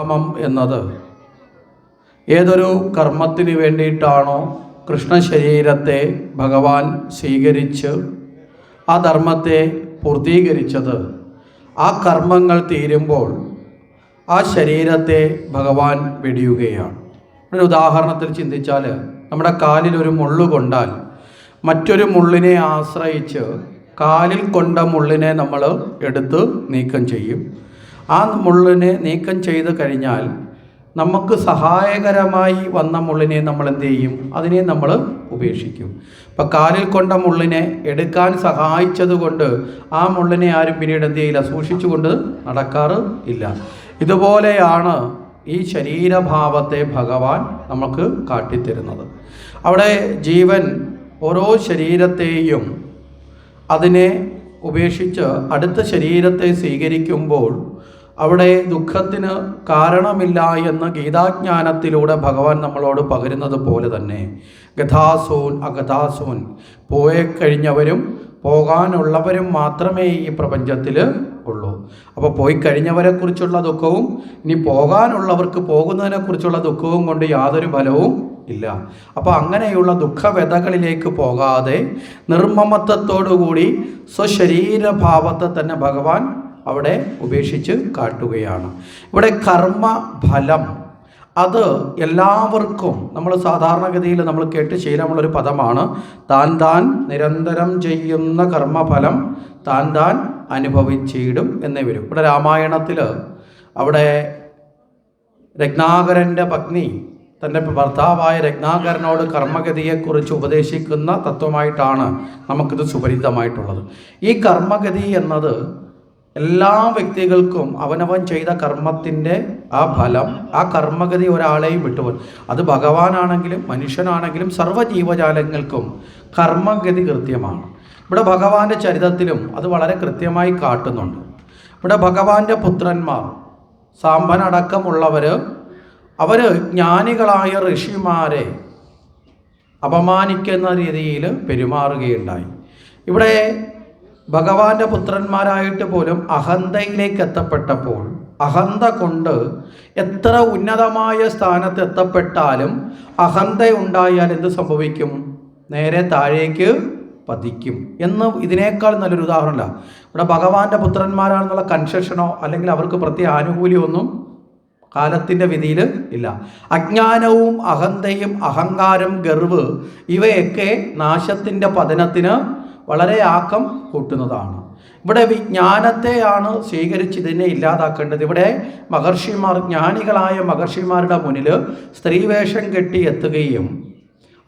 കാമം എന്നത്. ഏതൊരു കർമ്മത്തിന് വേണ്ടിയിട്ടാണോ കൃഷ്ണ ശരീരത്തെ ഭഗവാൻ സ്വീകരിച്ച് ആ ധർമ്മത്തെ പൂർത്തീകരിച്ചത്. ആ കർമ്മങ്ങൾ തീരുമ്പോൾ ആ ശരീരത്തെ ഭഗവാൻ വെടിയുകയാണ്. ഒരു ഉദാഹരണത്തിൽ ചിന്തിച്ചാൽ നമ്മുടെ കാലിൽ ഒരു മുള്ളു കൊണ്ടാൽ മറ്റൊരു മുള്ളിനെ ആശ്രയിച്ച് കാലിൽ കൊണ്ട മുള്ളിനെ നമ്മൾ എടുത്ത് നീക്കം ചെയ്യും. ആ മുള്ളിനെ നീക്കം ചെയ്ത് കഴിഞ്ഞാൽ നമുക്ക് സഹായകരമായി വന്ന മുള്ളിനെ നമ്മൾ എന്ത് ചെയ്യും? അതിനെ നമ്മൾ ഉപേക്ഷിക്കും. ഇപ്പം കാലിൽ കൊണ്ട മുള്ളിനെ എടുക്കാൻ സഹായിച്ചത് കൊണ്ട് ആ മുള്ളിനെ ആരും പിന്നീട് എന്ത് ചെയ്യില്ല? സൂക്ഷിച്ചുകൊണ്ട് നടക്കാറ് ഇല്ല. ഇതുപോലെയാണ് ഈ ശരീരഭാവത്തെ ഭഗവാൻ നമുക്ക് കാട്ടിത്തരുന്നത്. അവിടെ ജീവൻ ഓരോ ശരീരത്തെയും അതിനെ ഉപേക്ഷിച്ച് അടുത്ത ശരീരത്തെ സ്വീകരിക്കുമ്പോൾ അവിടെ ദുഃഖത്തിന് കാരണമില്ല എന്ന് ഗീതാജ്ഞാനത്തിലൂടെ ഭഗവാൻ നമ്മളോട് പകരുന്നത് പോലെ തന്നെ. ഗഥാസൂൻ അഗഥാസൂൻ പോയി കഴിഞ്ഞവരും പോകാനുള്ളവരും മാത്രമേ ഈ പ്രപഞ്ചത്തിൽ ഉള്ളൂ. അപ്പോൾ പോയി കഴിഞ്ഞവരെക്കുറിച്ചുള്ള ദുഃഖവും ഇനി പോകാനുള്ളവർക്ക് പോകുന്നതിനെക്കുറിച്ചുള്ള ദുഃഖവും കൊണ്ട് യാതൊരു ഫലവും ഇല്ല. അപ്പോൾ അങ്ങനെയുള്ള ദുഃഖവ്യതകളിലേക്ക് പോകാതെ നിർമ്മമത്വത്തോടുകൂടി സ്വശരീരഭാവത്തെ തന്നെ ഭഗവാൻ അവിടെ ഉപേക്ഷിച്ച് കാട്ടുകയാണ്. ഇവിടെ കർമ്മ ഫലം അത് എല്ലാവർക്കും നമ്മൾ സാധാരണഗതിയിൽ നമ്മൾ കേട്ട് ശീലമുള്ളൊരു പദമാണ്. താൻ താൻ നിരന്തരം ചെയ്യുന്ന കർമ്മഫലം താൻ താൻ അനുഭവിച്ചിടും എന്നേ വരും. ഇവിടെ രാമായണത്തിൽ അവിടെ രത്നാകരന്റെ പത്നി തന്റെ ഭർത്താവായ രത്നാകരനോട് കർമ്മഗതിയെക്കുറിച്ച് ഉപദേശിക്കുന്ന തത്വമായിട്ടാണ് നമുക്കിത് സുപരിചിതമായിട്ടുള്ളത്. ഈ കർമ്മഗതി എന്നത് എല്ലാ വ്യക്തികൾക്കും അവനവൻ ചെയ്ത കർമ്മത്തിന്റെ ആ ഫലം ആ കർമ്മഗതി ഒരാളെയും വിട്ടുപോകും അത് ഭഗവാനാണെങ്കിലും മനുഷ്യനാണെങ്കിലും സർവ ജീവജാലങ്ങൾക്കും കർമ്മഗതി കൃത്യമാണ്. ഇവിടെ ഭഗവാന്റെ ചരിതത്തിലും അത് വളരെ കൃത്യമായി കാട്ടുന്നുണ്ട്. ഇവിടെ ഭഗവാന്റെ പുത്രന്മാർ സാമ്പനടക്കമുള്ളവർ അവർ ജ്ഞാനികളായ ഋഷിമാരെ അപമാനിക്കുന്ന രീതിയിൽ പെരുമാറുകയുണ്ടായി. ഇവിടെ ഭഗവാന്റെ പുത്രന്മാരായിട്ട് പോലും അഹന്തയിലേക്ക് എത്തപ്പെട്ടപ്പോൾ അഹന്ത കൊണ്ട് എത്ര ഉന്നതമായ സ്ഥാനത്ത് എത്തപ്പെട്ടാലും അഹന്ത ഉണ്ടായാൽ എന്ത് സംഭവിക്കും? നേരെ താഴേക്ക് പതിക്കും. എന്ന് ഇതിനേക്കാൾ നല്ലൊരു ഉദാഹരണമല്ല. ഇവിടെ ഭഗവാന്റെ പുത്രന്മാരാണെന്നുള്ള കൺസെഷനോ അല്ലെങ്കിൽ അവർക്ക് പ്രത്യേക ആനുകൂല്യമൊന്നും കാലത്തിന്റെ വിധിയിൽ ഇല്ല. അജ്ഞാനവും അഹന്തയും അഹങ്കാരം ഗർവ് ഇവയൊക്കെ നാശത്തിന്റെ പതനത്തിന് വളരെ ആക്കം കൂട്ടുന്നതാണ്. ഇവിടെ വിജ്ഞാനത്തെയാണ് സ്വീകരിച്ച് ഇതിനെ ഇല്ലാതാക്കേണ്ടത്. ഇവിടെ മഹർഷിമാർ ജ്ഞാനികളായ മഹർഷിമാരുടെ മുന്നിൽ സ്ത്രീവേഷം കെട്ടി എത്തുകയും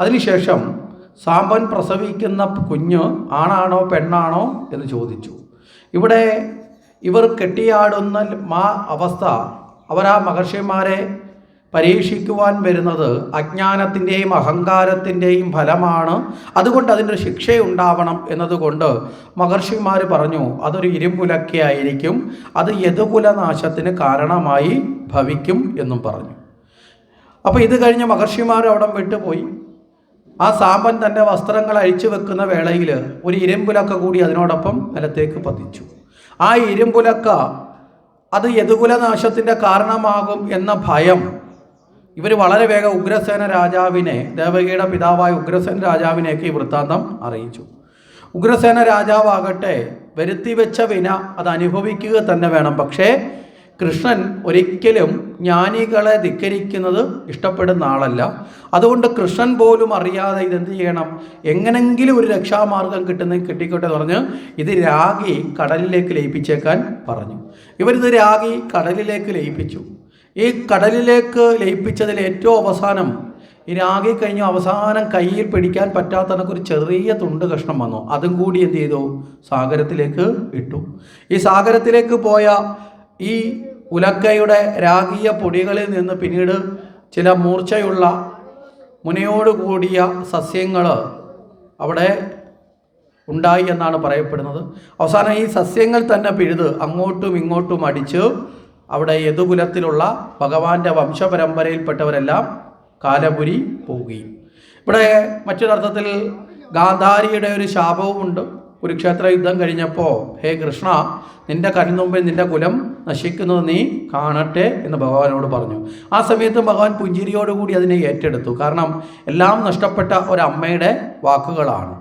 അതിനുശേഷം സാമ്പൻ പ്രസവിക്കുന്ന കുഞ്ഞ് ആണാണോ പെണ്ണാണോ എന്ന് ചോദിച്ചു. ഇവിടെ ഇവർ കെട്ടിയാടുന്ന മാ അവസ്ഥ അവരാ മഹർഷിമാരെ പരീക്ഷിക്കുവാൻ വരുന്നത് അജ്ഞാനത്തിന്റെയും അഹങ്കാരത്തിന്റെയും ഫലമാണ്. അതുകൊണ്ട് അതിന്റെ ശിക്ഷയുണ്ടാവണം എന്നതുകൊണ്ട് മഹർഷിമാർ പറഞ്ഞു അതൊരു ഇരുമ്പുലക്കയായിരിക്കും അത് യദുകുലനാശത്തിന് കാരണമായി ഭവിക്കും എന്നും പറഞ്ഞു. അപ്പോൾ ഇത് കഴിഞ്ഞ് മഹർഷിമാർ അവിടെ വിട്ടുപോയി. ആ സാമ്പൻ തന്റെ വസ്ത്രങ്ങൾ അഴിച്ചു വെക്കുന്ന വേളയിൽ ഒരു ഇരുമ്പുലക്ക കൂടി അതിനോടൊപ്പം നിലത്തേക്ക് പതിച്ചു. ആ ഇരുമ്പുലക്ക അത് യദുകുലനാശത്തിന്റെ കാരണമാകും എന്ന ഭയം ഇവർ വളരെ വേഗം ഉഗ്രസേന രാജാവിനെ ദേവകിയുടെ പിതാവായ ഉഗ്രസേന രാജാവിനെയൊക്കെ ഈ വൃത്താന്തം അറിയിച്ചു. ഉഗ്രസേന രാജാവാകട്ടെ വരുത്തി വെച്ച വിന അത് അനുഭവിക്കുക തന്നെ വേണം. പക്ഷേ കൃഷ്ണൻ ഒരിക്കലും ജ്ഞാനികളെ ധിക്കരിക്കുന്നത് ഇഷ്ടപ്പെടുന്ന ആളല്ല. അതുകൊണ്ട് കൃഷ്ണൻ പോലും അറിയാതെ ഇതെന്ത് ചെയ്യണം? എങ്ങനെങ്കിലും ഒരു രക്ഷാമാർഗം കിട്ടുന്ന കിട്ടിക്കോട്ടെ പറഞ്ഞ് ഇത് രാഗി കടലിലേക്ക് ലയിപ്പിച്ചേക്കാൻ പറഞ്ഞു. ഇവരിത് രാഗി കടലിലേക്ക് ലയിപ്പിച്ചു. ഈ കടലിലേക്ക് ലയിപ്പിച്ചതിൽ ഏറ്റവും അവസാനം ഈ രാഗി കഴിഞ്ഞു അവസാനം കയ്യിൽ പിടിക്കാൻ പറ്റാത്ത ഒരു ചെറിയ തുണ്ട് കഷ്ണം വന്നു. അതും കൂടി എന്ത് ചെയ്തു? സാഗരത്തിലേക്ക് ഇട്ടു. ഈ സാഗരത്തിലേക്ക് പോയ ഈ ഉലക്കയുടെ രാഗീയ പൊടികളിൽ നിന്ന് പിന്നീട് ചില മൂർച്ചയുള്ള മുനയോട് കൂടിയ സസ്യങ്ങൾ അവിടെ ഉണ്ടായി എന്നാണ് പറയപ്പെടുന്നത്. അവസാനം ഈ സസ്യങ്ങൾ തന്നെ പിഴുത് അങ്ങോട്ടും ഇങ്ങോട്ടും അടിച്ച് അവിടെ യദുകുലത്തിലുള്ള ഭഗവാന്റെ വംശപരമ്പരയിൽപ്പെട്ടവരെല്ലാം കാലപുരി പോവുകയും. ഇവിടെ മറ്റൊരർത്ഥത്തിൽ ഗാന്ധാരിയുടെ ഒരു ശാപവുമുണ്ട് കുരുക്ഷേത്ര യുദ്ധം കഴിഞ്ഞപ്പോൾ ഹേ കൃഷ്ണ നിന്റെ കരുന്നുമ്പിൽ നിന്റെ കുലം നശിക്കുന്നത് നീ കാണട്ടെ എന്ന് ഭഗവാനോട് പറഞ്ഞു. ആ സമയത്ത് ഭഗവാൻ പുഞ്ചിരിയോടുകൂടി അതിനെ ഏറ്റെടുത്തു. കാരണം എല്ലാം നഷ്ടപ്പെട്ട ഒരമ്മയുടെ വാക്കുകളാണ്.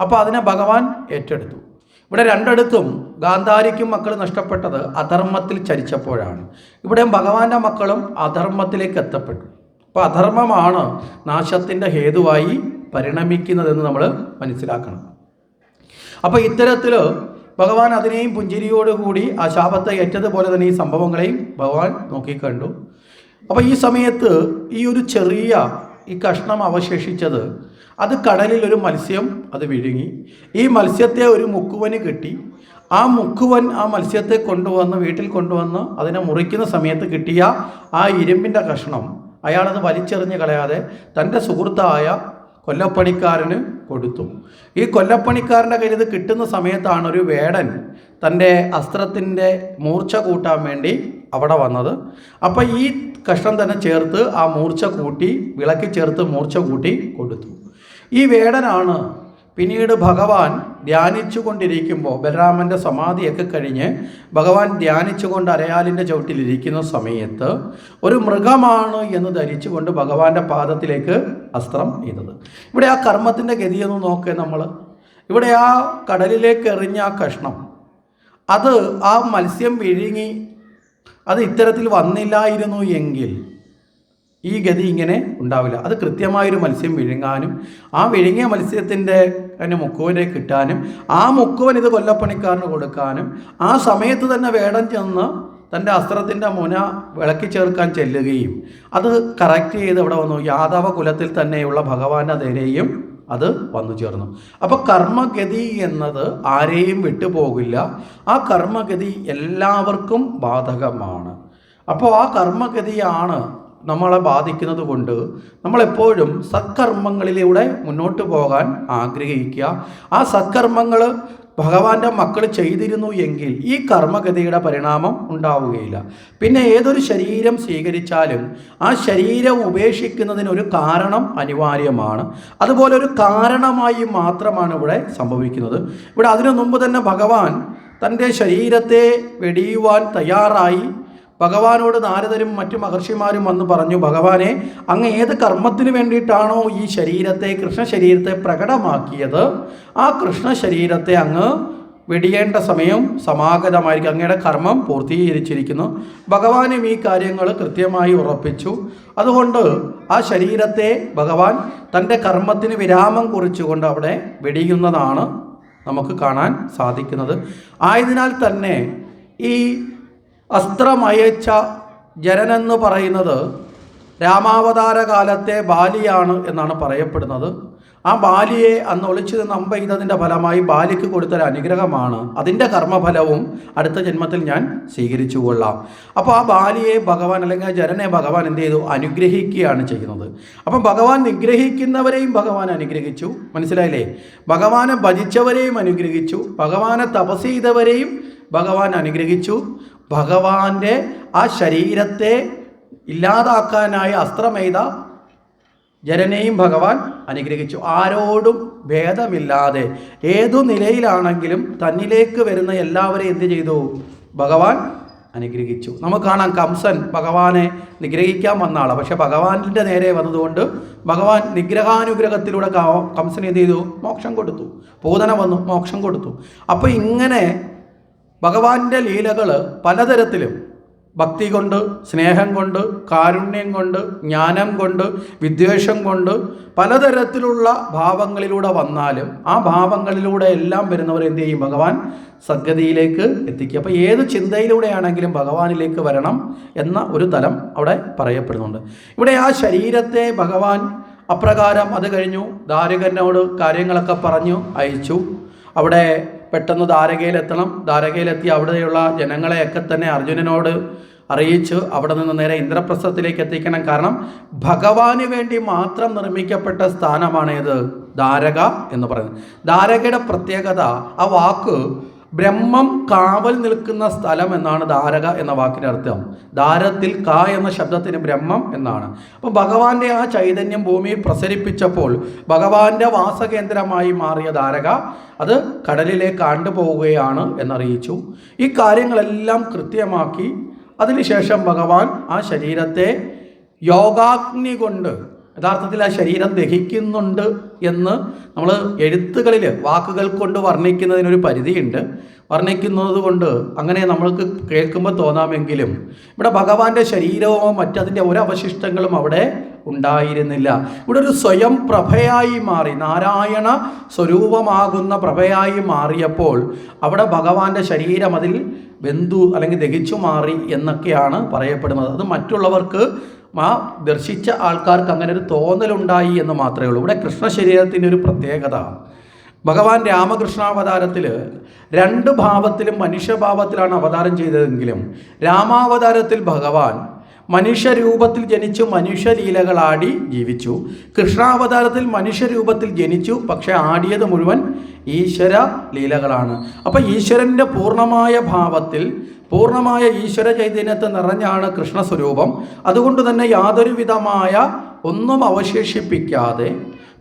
അപ്പോൾ അതിനെ ഭഗവാൻ ഏറ്റെടുത്തു. ഇവിടെ രണ്ടിടത്തും ഗാന്ധാരിക്കും മക്കൾ നഷ്ടപ്പെട്ടത് അധർമ്മത്തിൽ ചരിച്ചപ്പോഴാണ്. ഇവിടെ ഭഗവാന്റെ മക്കളും അധർമ്മത്തിലേക്ക് എത്തപ്പെട്ടു. അപ്പോൾ അധർമ്മമാണ് നാശത്തിന്റെ ഹേതുവായി പരിണമിക്കുന്നതെന്ന് നമ്മൾ മനസ്സിലാക്കണം. അപ്പോൾ ഇത്തരത്തിൽ ഭഗവാൻ അതിനെയും പുഞ്ചിരിയോടുകൂടി ആ ശാപത്തെ ഏറ്റതുപോലെ തന്നെ ഈ സംഭവങ്ങളെയും ഭഗവാൻ നോക്കിക്കണ്ടു. അപ്പോൾ ഈ സമയത്ത് ഈ ഒരു ചെറിയ ഈ കഷ്ണം അവശേഷിച്ചത് അത് കടലിൽ ഒരു മത്സ്യം അത് വിഴുങ്ങി. ഈ മത്സ്യത്തെ ഒരു മുക്കുവന് കിട്ടി. ആ മുക്കുവൻ ആ മത്സ്യത്തെ കൊണ്ടുവന്ന് വീട്ടിൽ കൊണ്ടുവന്ന് അതിനെ മുറിക്കുന്ന സമയത്ത് കിട്ടിയ ആ ഇരുമ്പിന്റെ കഷ്ണം അയാളത് വലിച്ചെറിഞ്ഞ് കളയാതെ തന്റെ സുഹൃത്തായ കൊല്ലപ്പണിക്കാരന് കൊടുത്തു. ഈ കൊല്ലപ്പണിക്കാരന്റെ കയ്യിൽ ഇത് കിട്ടുന്ന സമയത്താണ് ഒരു വേടൻ തന്റെ അസ്ത്രത്തിന്റെ മൂർച്ച കൂട്ടാൻ വേണ്ടി അവിടെ വന്നത്. അപ്പം ഈ കഷ്ണം തന്നെ ചേർത്ത് ആ മൂർച്ച കൂട്ടി വിളക്കി ചേർത്ത് മൂർച്ച കൂട്ടി കൊടുത്തു. ഈ വേടനാണ് പിന്നീട് ഭഗവാൻ ധ്യാനിച്ചു കൊണ്ടിരിക്കുമ്പോൾ ബലരാമന്റെ സമാധിയൊക്കെ കഴിഞ്ഞ് ഭഗവാൻ ധ്യാനിച്ചുകൊണ്ട് അരയാലിന്റെ ചവിട്ടിലിരിക്കുന്ന സമയത്ത് ഒരു മൃഗമാണ് എന്ന് ധരിച്ചുകൊണ്ട് ഭഗവാന്റെ പാദത്തിലേക്ക് അസ്ത്രം ചെയ്തത് ഇവിടെ ആ കർമ്മത്തിന്റെ ഗതിയൊന്ന് നോക്കേ നമ്മൾ ഇവിടെ ആ കടലിലേക്ക് എറിഞ്ഞ ആ കഷ്ണം അത് ആ മത്സ്യം വിഴുങ്ങി അത് ഇത്തരത്തിൽ വന്നില്ലായിരുന്നു എങ്കിൽ ഈ ഗതി ഇങ്ങനെ ഉണ്ടാവില്ല. അത് കൃത്യമായൊരു മത്സ്യം വിഴുങ്ങാനും ആ വിഴുങ്ങിയ മത്സ്യത്തിന്റെ അതിന് മുക്കുവനെ കിട്ടാനും ആ മുക്കുവൻ ഇത് കൊല്ലപ്പണിക്കാരന് കൊടുക്കാനും ആ സമയത്ത് തന്നെ വേടം ചെന്ന് തന്റെ അസ്ത്രത്തിന്റെ മുന വിളക്കി ചേർക്കാൻ ചെല്ലുകയും അത് കറക്റ്റ് ചെയ്ത് ഇവിടെ വന്നു. യാദവ കുലത്തിൽ തന്നെയുള്ള ഭഗവാന്റെ നേരെയും അത് വന്നു ചേർന്നു. അപ്പോൾ കർമ്മഗതി എന്നത് ആരെയും വിട്ടുപോകില്ല. ആ കർമ്മഗതി എല്ലാവർക്കും ബാധകമാണ്. അപ്പോൾ ആ കർമ്മഗതിയാണ് നമ്മളെ ബാധിക്കുന്നത് കൊണ്ട് നമ്മളെപ്പോഴും സത്കർമ്മങ്ങളിലൂടെ മുന്നോട്ട് പോകാൻ ആഗ്രഹിക്കുക. ആ സത്കർമ്മങ്ങൾ ഭഗവാന്റെ മക്കൾ ചെയ്തിരുന്നു എങ്കിൽ ഈ കർമ്മഗതിയുടെ പരിണാമം ഉണ്ടാവുകയില്ല. പിന്നെ ഏതൊരു ശരീരം സ്വീകരിച്ചാലും ആ ശരീരം ഉപേക്ഷിക്കുന്നതിന് ഒരു കാരണം അനിവാര്യമാണ്. അതുപോലെ ഒരു കാരണമായി മാത്രമാണ് ഇവിടെ സംഭവിക്കുന്നത്. ഇവിടെ അതിനു മുമ്പ് തന്നെ ഭഗവാൻ തന്റെ ശരീരത്തെ വെടിയുവാൻ തയ്യാറായി ഭഗവാനോട് നാരദരും മറ്റു മഹർഷിമാരും വന്ന് പറഞ്ഞു ഭഗവാനെ അങ്ങ് ഏത് കർമ്മത്തിന് വേണ്ടിയിട്ടാണോ ഈ ശരീരത്തെ കൃഷ്ണ ശരീരത്തെ പ്രകടമാക്കിയത്? ആ കൃഷ്ണ ശരീരത്തെ അങ്ങ് വെടിയേണ്ട സമയം സമാഗതമായിരിക്കും. അങ്ങയുടെ കർമ്മം പൂർത്തീകരിച്ചിരിക്കുന്നു. ഭഗവാനും ഈ കാര്യങ്ങൾ കൃത്യമായി ഉറപ്പിച്ചു. അതുകൊണ്ട് ആ ശരീരത്തെ ഭഗവാൻ തന്റെ കർമ്മത്തിന് വിരാമം കുറിച്ചുകൊണ്ട് അവിടെ വെടിയുന്നതാണ് നമുക്ക് കാണാൻ സാധിക്കുന്നത്. ആയതിനാൽ തന്നെ ഈ അസ്ത്രമയച്ച ജനനെന്ന് പറയുന്നത് രാമാവതാര കാലത്തെ ബാലിയാണ് എന്നാണ് പറയപ്പെടുന്നത്. ആ ബാലിയെ അന്ന് ഒളിച്ചു നിന്ന് അമ്പ ചെയ്തതിന്റെ ഫലമായി ബാലിക്ക് കൊടുത്തൊരു അനുഗ്രഹമാണ്. അതിന്റെ കർമ്മഫലവും അടുത്ത ജന്മത്തിൽ ഞാൻ സ്വീകരിച്ചു കൊള്ളാം. അപ്പോൾ ആ ബാലിയെ ഭഗവാൻ അല്ലെങ്കിൽ ആ ജനനെ ഭഗവാൻ എന്ത് ചെയ്തു? അനുഗ്രഹിക്കുകയാണ് ചെയ്യുന്നത്. അപ്പം ഭഗവാൻ നിഗ്രഹിക്കുന്നവരെയും ഭഗവാൻ അനുഗ്രഹിച്ചു. മനസ്സിലായില്ലേ? ഭഗവാനെ ഭജിച്ചവരെയും അനുഗ്രഹിച്ചു. ഭഗവാനെ തപസ് ചെയ്തവരെയും ഭഗവാൻ അനുഗ്രഹിച്ചു. ഭഗവാന്റെ ആ ശരീരത്തെ ഇല്ലാതാക്കാനായി അസ്ത്രമെയ്ത ജനനെയും ഭഗവാൻ അനുഗ്രഹിച്ചു. ആരോടും ഭേദമില്ലാതെ ഏതു നിലയിലാണെങ്കിലും തന്നിലേക്ക് വരുന്ന എല്ലാവരെയും എന്ത് ചെയ്തു? ഭഗവാൻ അനുഗ്രഹിച്ചു. നമുക്ക് കാണാം കംസൻ ഭഗവാനെ നിഗ്രഹിക്കാൻ വന്ന ആളാണ് പക്ഷെ ഭഗവാന്റെ നേരെ വന്നതുകൊണ്ട് ഭഗവാൻ നിഗ്രഹാനുഗ്രഹത്തിലൂടെ കംസൻ എന്ത് ചെയ്തു? മോക്ഷം കൊടുത്തു. പൂതന വന്നു മോക്ഷം കൊടുത്തു. അപ്പോൾ ഇങ്ങനെ ഭഗവാന്റെ ലീലകൾ പലതരത്തിലും. ഭക്തി കൊണ്ട് സ്നേഹം കൊണ്ട് കാരുണ്യം കൊണ്ട് ജ്ഞാനം കൊണ്ട് വിദ്വേഷം കൊണ്ട് പലതരത്തിലുള്ള ഭാവങ്ങളിലൂടെ വന്നാലും ആ ഭാവങ്ങളിലൂടെ എല്ലാം വരുന്നവർ എന്ത് ചെയ്യും? ഭഗവാൻ സദ്ഗതിയിലേക്ക് എത്തിക്കുക അപ്പോൾ ഏത് ചിന്തയിലൂടെയാണെങ്കിലും ഭഗവാനിലേക്ക് വരണം എന്ന ഒരു തലം അവിടെ പറയപ്പെടുന്നുണ്ട്. ഇവിടെ ആ ശരീരത്തെ ഭഗവാൻ അപ്രകാരം അത് കഴിഞ്ഞു. ദാരകനോട് കാര്യങ്ങളൊക്കെ പറഞ്ഞു അയച്ചു. അവിടെ പെട്ടെന്ന് ദ്വാരകയിലെത്തണം. ദ്വാരകയിലെത്തി അവിടെയുള്ള ജനങ്ങളെയൊക്കെ തന്നെ അർജുനനോട് അറിയിച്ച് അവിടെ നിന്ന് നേരെ ഇന്ദ്രപ്രസ്ഥത്തിലേക്ക് എത്തിക്കണം. കാരണം ഭഗവാന് വേണ്ടി മാത്രം നിർമ്മിക്കപ്പെട്ട സ്ഥാനമാണ് ഇത് ദ്വാരക എന്ന് പറയുന്നത്. ദ്വാരകയുടെ പ്രത്യേകത ആ വാക്ക് ബ്രഹ്മം കാവൽ നിൽക്കുന്ന സ്ഥലം എന്നാണ് ധാരക എന്ന വാക്കിന്റെ അർത്ഥം. ധാരത്തിൽ ക എന്ന ശബ്ദത്തിന് ബ്രഹ്മം എന്നാണ്. അപ്പം ഭഗവാന്റെ ആ ചൈതന്യം ഭൂമിയിൽ പ്രസരിപ്പിച്ചപ്പോൾ ഭഗവാന്റെ വാസകേന്ദ്രമായി മാറിയ ധാരക അത് കടലിലേക്ക് ആണ്ടുപോവുകയാണ് എന്നറിയിച്ചു. ഈ കാര്യങ്ങളെല്ലാം കൃത്യമാക്കി അതിനുശേഷം ഭഗവാൻ ആ ശരീരത്തെ യോഗാഗ്നി കൊണ്ട് യഥാർത്ഥത്തിൽ ആ ശരീരം ദഹിക്കുന്നുണ്ട് എന്ന് നമ്മൾ എഴുത്തുകളിൽ വാക്കുകൾ കൊണ്ട് വർണിക്കുന്നതിനൊരു പരിധിയുണ്ട്. വർണിക്കുന്നത് കൊണ്ട് അങ്ങനെ നമ്മൾക്ക് കേൾക്കുമ്പോൾ തോന്നാമെങ്കിലും ഇവിടെ ഭഗവാന്റെ ശരീരമോ മറ്റതിന്റെ ഒരവശിഷ്ടങ്ങളും അവിടെ ഉണ്ടായിരുന്നില്ല. ഇവിടെ ഒരു സ്വയം പ്രഭയായി മാറി നാരായണ സ്വരൂപമാകുന്ന പ്രഭയായി മാറിയപ്പോൾ അവിടെ ഭഗവാന്റെ ശരീരം അതിൽ ബന്ധു അല്ലെങ്കിൽ ദഹിച്ചു മാറി എന്നൊക്കെയാണ് പറയപ്പെടുന്നത്. അത് മറ്റുള്ളവർക്ക് ആ ദർശിച്ച ആൾക്കാർക്ക് അങ്ങനെ ഒരു തോന്നലുണ്ടായി എന്ന് മാത്രമേ ഉള്ളൂ. ഇവിടെ കൃഷ്ണ ശരീരത്തിന്റെ ഒരു പ്രത്യേകത. ഭഗവാൻ രാമകൃഷ്ണാവതാരത്തിൽ രണ്ട് ഭാവത്തിലും മനുഷ്യഭാവത്തിലാണ് അവതാരം ചെയ്തതെങ്കിലും രാമാവതാരത്തിൽ ഭഗവാൻ മനുഷ്യരൂപത്തിൽ ജനിച്ചു മനുഷ്യലീലകളാടി ജീവിച്ചു. കൃഷ്ണാവതാരത്തിൽ മനുഷ്യരൂപത്തിൽ ജനിച്ചു പക്ഷെ ആടിയത് മുഴുവൻ ഈശ്വര ലീലകളാണ് അപ്പം ഈശ്വരന്റെ പൂർണമായ ഭാവത്തിൽ പൂർണമായ ഈശ്വര ചൈതന്യത്തെ നിറഞ്ഞാണ് കൃഷ്ണസ്വരൂപം. അതുകൊണ്ട് തന്നെ യാതൊരു വിധമായ ഒന്നും അവശേഷിപ്പിക്കാതെ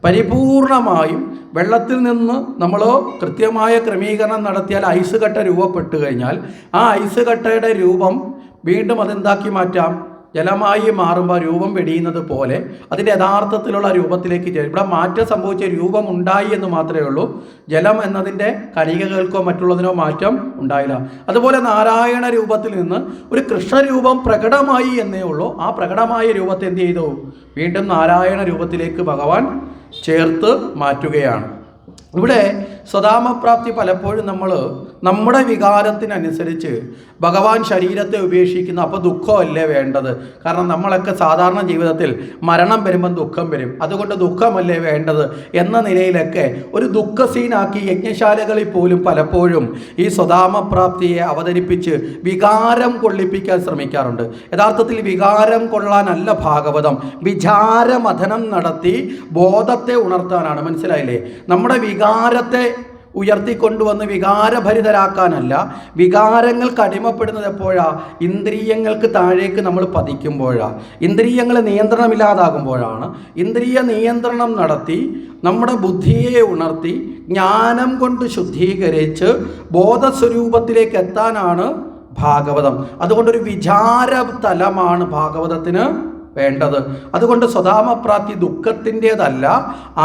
പരിപൂർണമായും വെള്ളത്തിൽ നിന്ന് നമ്മൾ കൃത്യമായ ക്രമീകരണം നടത്തിയാൽ ഐസ് കട്ട രൂപപ്പെട്ടു കഴിഞ്ഞാൽ ആ ഐസ് കട്ടയുടെ രൂപം വീണ്ടും അതെന്താക്കി മാറ്റാം? ജലമായി മാറുമ്പോൾ രൂപം വെടിയുന്നത് പോലെ അതിന്റെ യഥാർത്ഥത്തിലുള്ള രൂപത്തിലേക്ക് ഇവിടെ മാറ്റം സംഭവിച്ച രൂപം ഉണ്ടായി എന്ന് മാത്രമേ ഉള്ളൂ. ജലം എന്നതിന്റെ കണികകൾക്കോ മറ്റുള്ളതിനോ മാറ്റം ഉണ്ടായില്ല. അതുപോലെ നാരായണ രൂപത്തിൽ നിന്ന് ഒരു കൃഷ്ണരൂപം പ്രകടമായി എന്നേ ഉള്ളൂ. ആ പ്രകടമായ രൂപത്തെ എന്ത് ചെയ്തു? വീണ്ടും നാരായണ രൂപത്തിലേക്ക് ഭഗവാൻ ചേർത്ത് മാറ്റുകയാണ്. ഇവിടെ സ്വതാമപ്രാപ്തി പലപ്പോഴും നമ്മൾ നമ്മുടെ വികാരത്തിനനുസരിച്ച് ഭഗവാൻ ശരീരത്തെ ഉപേക്ഷിക്കുന്നു അപ്പോൾ ദുഃഖമല്ലേ വേണ്ടത്? കാരണം നമ്മളൊക്കെ സാധാരണ ജീവിതത്തിൽ മരണം വരുമ്പം ദുഃഖം വരും. അതുകൊണ്ട് ദുഃഖമല്ലേ വേണ്ടത് എന്ന നിലയിലൊക്കെ ഒരു ദുഃഖ സീനാക്കി യജ്ഞശാലകളിൽ പോലും പലപ്പോഴും ഈ സ്വതാമപ്രാപ്തിയെ അവതരിപ്പിച്ച് വികാരം കൊള്ളിപ്പിക്കാൻ ശ്രമിക്കാറുണ്ട്. യഥാർത്ഥത്തിൽ വികാരം കൊള്ളാനല്ല ഭാഗവതം. വിചാരമഥനം നടത്തി ബോധത്തെ ഉണർത്താനാണ്. മനസ്സിലായില്ലേ? നമ്മുടെ വികാരത്തെ ഉയർത്തിക്കൊണ്ടുവന്ന് വികാരഭരിതരാക്കാനല്ല. വികാരങ്ങൾക്ക് അടിമപ്പെടുന്നത് എപ്പോഴാ? ഇന്ദ്രിയങ്ങൾക്ക് താഴേക്ക് നമ്മൾ പതിക്കുമ്പോഴാ. ഇന്ദ്രിയങ്ങൾ നിയന്ത്രണമില്ലാതാകുമ്പോഴാണ്. ഇന്ദ്രിയ നിയന്ത്രണം നടത്തി നമ്മുടെ ബുദ്ധിയെ ഉണർത്തി ജ്ഞാനം കൊണ്ട് ശുദ്ധീകരിച്ച് ബോധസ്വരൂപത്തിലേക്ക് എത്താനാണ് ഭാഗവതം. അതുകൊണ്ടൊരു വിചാര തലമാണ് ഭാഗവതത്തിന്. വേണ്ടത്. അതുകൊണ്ട് സ്വധാമപ്രാപ്തി ദുഃഖത്തിന്റെതല്ല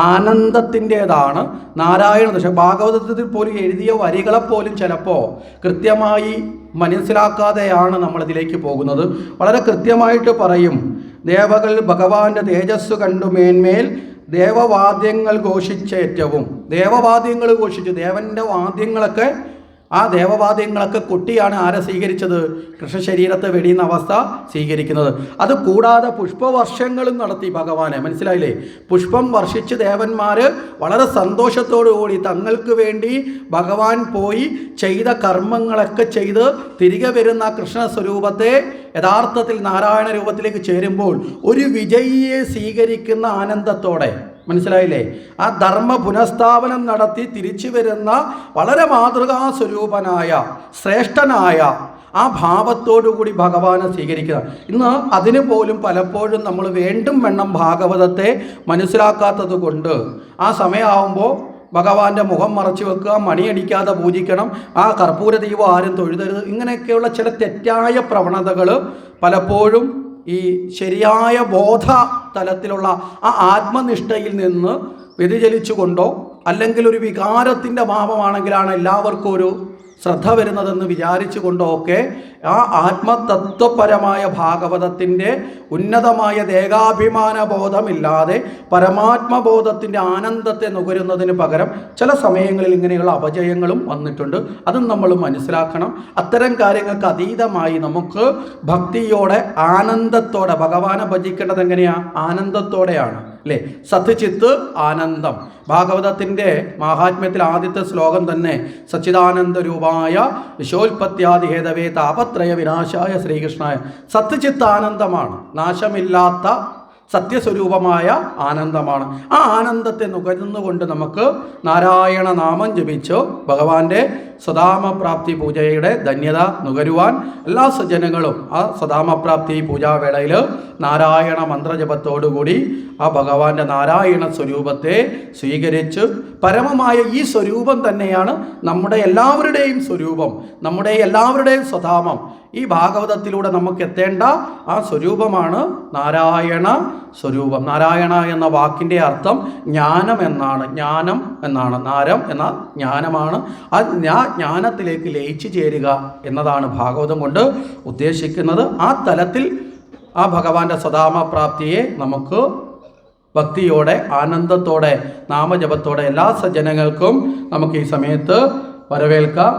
ആനന്ദത്തിന്റെതാണ് നാരായണ ദശ ഭാഗവതത്തിൽ പോലും എഴുതിയ വരികളെപ്പോലും ചിലപ്പോൾ കൃത്യമായി മനസ്സിലാക്കാതെയാണ് നമ്മളിതിലേക്ക് പോകുന്നത്. വളരെ കൃത്യമായിട്ട് പറയും ദേവകൾ ഭഗവാന്റെ തേജസ് കണ്ടു മേന്മേൽ ദേവവാദ്യങ്ങൾ ഘോഷിച്ച ഏറ്റവും ദേവവാദ്യങ്ങൾ ഘോഷിച്ചു ദേവന്റെ വാദ്യങ്ങളൊക്കെ ആ ദേവവാദ്യങ്ങളൊക്കെ കൊട്ടിയാണ് ആരെ സ്വീകരിച്ചത്? കൃഷ്ണശരീരത്തെ വെടിയുന്ന അവസ്ഥ സ്വീകരിക്കുന്നത്. അത് കൂടാതെ പുഷ്പവർഷങ്ങളും നടത്തി ഭഗവാനെ മനസ്സിലായില്ലേ? പുഷ്പം വർഷിച്ച് ദേവന്മാർ വളരെ സന്തോഷത്തോടു കൂടി തങ്ങൾക്ക് വേണ്ടി ഭഗവാൻ പോയി ചെയ്ത കർമ്മങ്ങളൊക്കെ ചെയ്ത് തിരികെ വരുന്ന കൃഷ്ണ സ്വരൂപത്തെ യഥാർത്ഥത്തിൽ നാരായണ രൂപത്തിലേക്ക് ചേരുമ്പോൾ ഒരു വിജയിയെ സ്വീകരിക്കുന്ന ആനന്ദത്തോടെ മനസ്സിലായില്ലേ? ആ ധർമ്മ പുനഃസ്ഥാപനം നടത്തി തിരിച്ചു വരുന്ന വളരെ മാതൃകാ സ്വരൂപനായ ശ്രേഷ്ഠനായ ആ ഭാവത്തോടുകൂടി ഭഗവാനെ സ്വീകരിക്കുക. ഇന്ന് അതിന് പോലും പലപ്പോഴും നമ്മൾ വേണ്ടും വെണ്ണം ഭാഗവതത്തെ മനസ്സിലാക്കാത്തത് കൊണ്ട് ആ സമയമാകുമ്പോൾ ഭഗവാന്റെ മുഖം മറച്ചു വെക്കുക മണിയടിക്കാതെ പൂജിക്കണം ആ കർപ്പൂര ദൈവം ആരും തൊഴുതരുത് ഇങ്ങനെയൊക്കെയുള്ള ചില തെറ്റായ പ്രവണതകൾ പലപ്പോഴും ഈ ശരിയായ ബോധ തലത്തിലുള്ള ആ ആത്മനിഷ്ഠയിൽ നിന്ന് വ്യതിചലിച്ചുകൊണ്ടോ അല്ലെങ്കിൽ ഒരു വികാരത്തിന്റെ ഭാവമാണെങ്കിലാണ് എല്ലാവർക്കും ഒരു ശ്രദ്ധ വരുന്നതെന്ന് വിചാരിച്ചു കൊണ്ടോ ഒക്കെ ആ ആത്മതത്വപരമായ ഭാഗവതത്തിന്റെ ഉന്നതമായ ദേഹാഭിമാന ബോധമില്ലാതെ പരമാത്മബോധത്തിന്റെ ആനന്ദത്തെ നുകരുന്നതിന് പകരം ചില സമയങ്ങളിൽ ഇങ്ങനെയുള്ള അപജയങ്ങളും വന്നിട്ടുണ്ട്. അതും നമ്മൾ മനസ്സിലാക്കണം. അത്തരം കാര്യങ്ങൾക്ക് അതീതമായി നമുക്ക് ഭക്തിയോടെ ആനന്ദത്തോടെ ഭഗവാനെ ഭജിക്കേണ്ടത് എങ്ങനെയാണ് ആനന്ദത്തോടെയാണ്. അല്ലേ? സത്യചിത്ത് ആനന്ദം. ഭാഗവതത്തിന്റെ മഹാത്മ്യത്തിൽ ആദ്യത്തെ ശ്ലോകം തന്നെ സച്ചിദാനന്ദ രൂപായ വിശോൽപത്യാദി ഹേതവേ താപത്രയ വിനാശായ ശ്രീകൃഷ്ണായ. സത്യചിത്ത് ആനന്ദമാണ്. നാശമില്ലാത്ത സത്യസ്വരൂപമായ ആനന്ദമാണ്. ആ ആനന്ദത്തെ നുകരുന്നുകൊണ്ട് നമുക്ക് നാരായണ നാമം ജപിച്ച് ഭഗവാന്റെ സദാമപ്രാപ്തി പൂജയുടെ ധന്യത നുകരുവാൻ എല്ലാ സജ്ജനങ്ങളും ആ സദാമപ്രാപ്തി പൂജാവേളയിൽ നാരായണ മന്ത്രജപത്തോടുകൂടി ആ ഭഗവാന്റെ നാരായണ സ്വരൂപത്തെ സ്വീകരിച്ച് പരമമായ ഈ സ്വരൂപം തന്നെയാണ് നമ്മുടെ എല്ലാവരുടെയും സ്വരൂപം നമ്മുടെ എല്ലാവരുടെയും സ്വധാമം. ഈ ഭാഗവതത്തിലൂടെ നമുക്ക് എത്തേണ്ട ആ സ്വരൂപമാണ് നാരായണ സ്വരൂപം. നാരായണ എന്ന വാക്കിന്റെ അർത്ഥം ജ്ഞാനം എന്നാണ്. ജ്ഞാനം എന്നാണ്. നാരം എന്ന ജ്ഞാനമാണ്. ആ ജ്ഞാനത്തിലേക്ക് ലയിച്ചു ചേരുക എന്നതാണ് ഭാഗവതം കൊണ്ട് ഉദ്ദേശിക്കുന്നത്. ആ തലത്തിൽ ആ ഭഗവാന്റെ സദാമപ്രാപ്തിയെ നമുക്ക് ഭക്തിയോടെ ആനന്ദത്തോടെ നാമജപത്തോടെ എല്ലാ സജ്ജനങ്ങൾക്കും നമുക്ക് ഈ സമയത്ത് വരവേൽക്കാം.